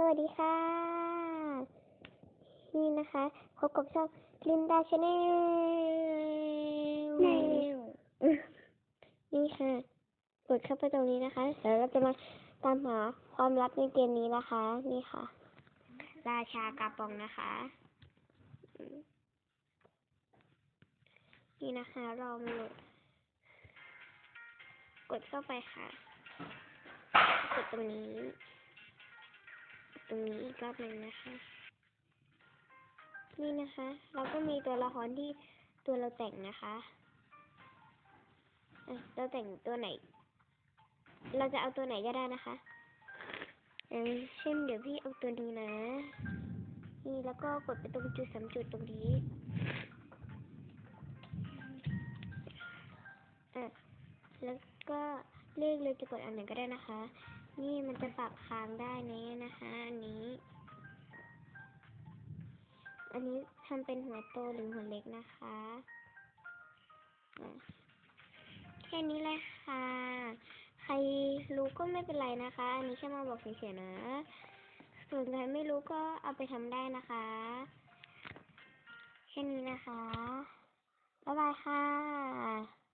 สวัสดีค่ะ นี่นะคะพบกับช่องลินดาชาแนลนี่ค่ะกดเข้าไปตรงนี้นะคะเดี๋ยวเราจะมาตามหาความลับในเกมนี้นะคะ นี่ค่ะ ราชากาปองนะคะอืมนี่นะคะรอมาเลยกดเข้าไปค่ะ กดตรงนี้ ตรงนี้อีกรอบหนึ่งนะคะ นี่นะคะ เราก็มีตัวละครที่ตัวเราแต่งนะคะเราแต่งตัวไหน เราจะเอาตัวไหนก็ได้นะคะเออเช่นเดี๋ยวพี่เอาตัวนี้นะ นี่แล้วก็กดไปตรงจุดสามจุดตรงนี้อะแล้วก็ เลือกเลยจะกดอันไหนก็ได้นะคะ นี่มันจะปรับค้างได้นะนะคะ อันนี้ อันนี้ทำเป็นหัวโตหรือหัวเล็กนะคะอะแค่นี้เลยค่ะ ใครรู้ก็ไม่เป็นไรนะคะ อันนี้แค่มาบอกเฉยๆนะ ส่วนใครไม่รู้ก็เอาไปทำได้นะคะ แค่นี้นะคะ บ๊ายบายค่ะ